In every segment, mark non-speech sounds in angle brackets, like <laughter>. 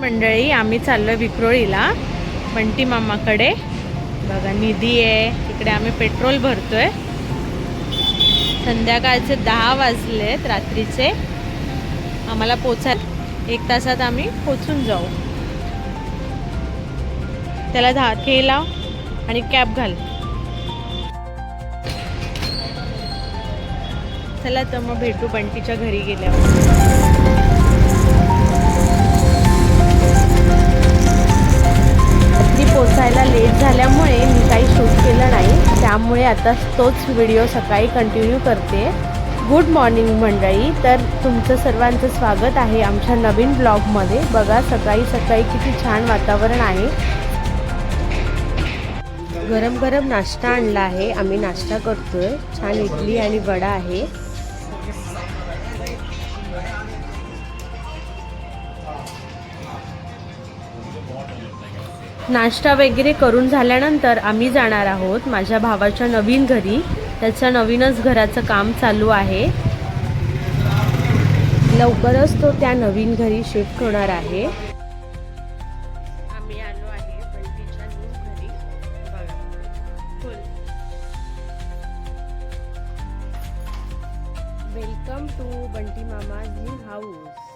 मंडळी आम्ही चाललोय विक्रोळीला बंटी मामाकडे. बघा निधी आहे. इकडे आम्ही पेट्रोल भरतोय. संध्याकाळचे दहा वाजलेत रात्रीचे. आम्हाला पोचा एक तासात आम्ही पोचून जाऊ. त्याला दहा के लाव आणि कॅब घाल. चला तर मग भेटू बंटीच्या घरी गेल्यावर. पोचायला लेट झाल्यामुळे मी काही शूट केलं नाही. त्यामुळे आता तोच व्हिडिओ सकाळी कंटिन्यू करते. गुड मॉर्निंग मंडळी. तर तुमचं सर्वांचं स्वागत आहे आमच्या नवीन ब्लॉगमध्ये बघा सकाळी सकाळी किती छान वातावरण आहे. गरम गरम नाश्ता आणला आहे. आम्ही नाश्ता करतोय. छान इडली आणि वडा आहे. नाश्ता वगैरे करून झाल्यानंतर आम्ही जाणार आहोत माझ्या भावाच्या नवीन घरी. त्याच्या नवीनच घराचं काम चालू आहे. लवकरच तो त्या नवीन घरी शिफ्ट होणार आहे. आम्ही आलो आहे बंटीच्या घरी. वेलकम टू बंटी मामा न्यू हाऊस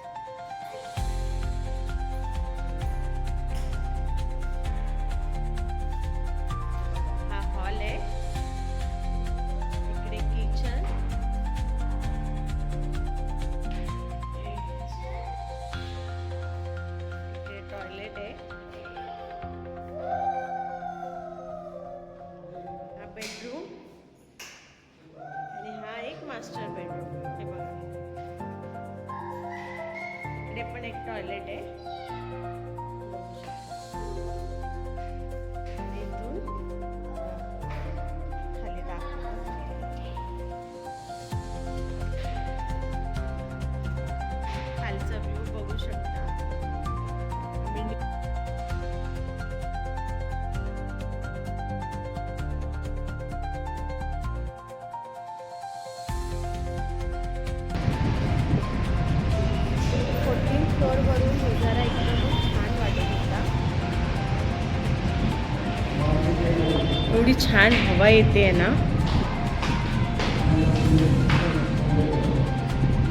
टॉयलेट आहे. एकदम छान वाटत होता. एवढी छान हवा येते ना.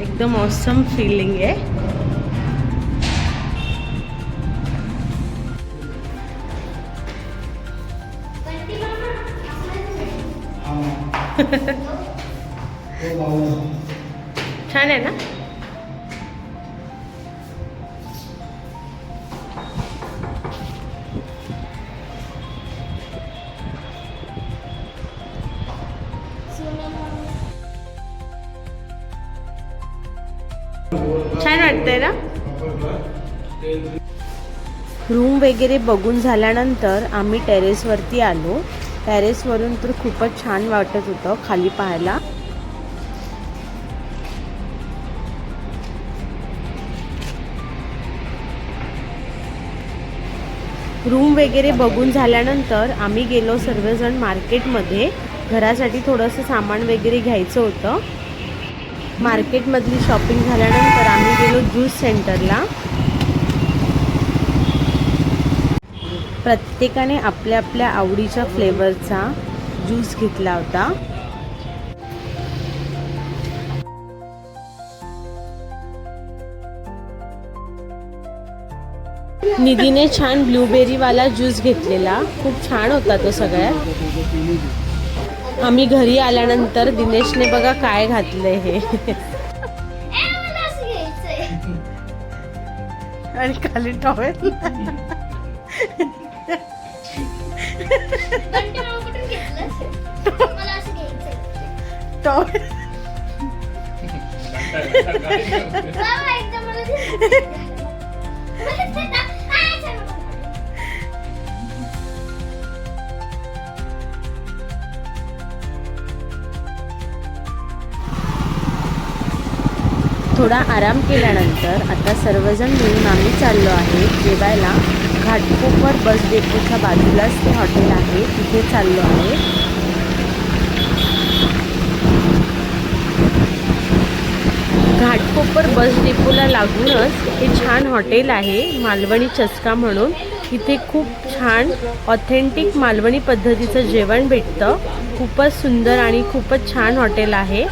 एकदम ऑसम फिलिंग आहे. <laughs> छान आहे ना? वाटतंय ना? रूम वगैरे बघून झाल्यानंतर आम्ही टेरेसवरती आलो. टेरेसवरून तर खूपच छान वाटत होतं खाली पाहायला. रूम वगैरे बघून झाल्यानंतर आम्ही गेलो सर्वजण मार्केटमध्ये घरासाठी थोडंसं सामान वगैरे घ्यायचं होतं. मार्केटमधली शॉपिंग झाल्यानंतर आम्ही गेलो ज्यूस सेंटरला. प्रत्येकाने आपल्या आपल्या आवडीच्या फ्लेवरचा ज्यूस घेतला होता. निधीने छान ब्लूबेरीवाला ज्यूस घेतलेला. खूप छान होता तो सगळ्यात. आम्ही घरी आल्यानंतर दिनेशने बघा काय घातलंय हे. आणि खाली टॉवेल टॉवेल थोडा आराम केल्यानंतर आता सर्वजण मिळून आम्ही चाललो आहे जेवायला. घाटकोपर बस डेपोच्या बाजूलाच ते हॉटेल आहे तिथे चाललो आहे. घाटकोपर बस डेपोला लागूनच हे छान हॉटेल आहे मालवणी चस्का म्हणून. इथे खूप छान ऑथेंटिक मालवणी पद्धतीचं जेवण भेटतं. खूपच सुंदर आणि खूपच छान हॉटेल आहे.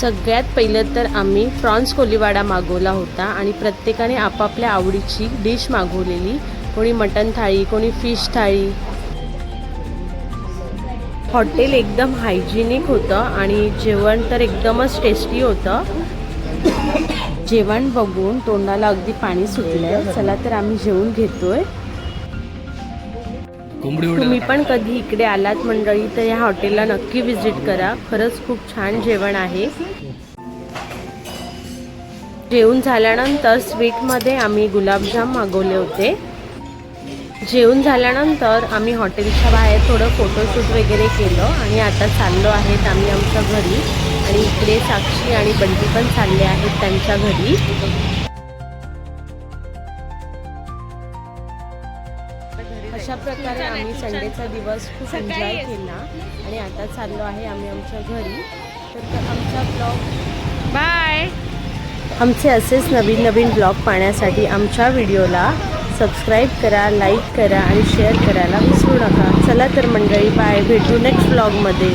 सगळ्यात पहिलं तर आम्ही प्रॉन्स कोलीवाडा मागवला होता आणि प्रत्येकाने आपापल्या आवडीची डिश मागवलेली. कोणी मटन थाळी कोणी फिश थाळी. हॉटेल एकदम हायजिनिक होतं आणि जेवण तर एकदमच टेस्टी होतं. जेवण बघून तोंडाला अगदी पाणी सुटलंय. चला तर आम्ही जेवून घेतोय. आहे तुम्ही पण कधी इकडे आलात मंडळी तर या हॉटेलला नक्की विजिट करा. खरंच खूप छान जेवण आहे. जेवून झाल्यानंतर स्वीटमध्ये आम्ही गुलाबजाम मागवले होते. जेवून झाल्यानंतर आम्ही हॉटेलच्या बाहेर थोडं फोटोशूट वगैरे केलं आणि आता चाललो आहेत आम्ही आमच्या घरी. आणि इकडे साक्षी आणि बंटी पण चालले आहेत त्यांच्या घरी. अशा प्रकारे आम्ही संडेचा दिवस खूप एन्जॉय केला. आणि आता चाललो आहे आम्ही आमच्या घरी. तर आमचा ब्लॉग बाय. आमचे असेच नवीन नवीन ब्लॉग पाहण्यासाठी आमच्या व्हिडिओला सबस्क्राईब करा लाईक करा आणि शेअर करायला विसरू नका. चला तर मंडळी बाय भेटू नेक्स्ट ब्लॉगमध्ये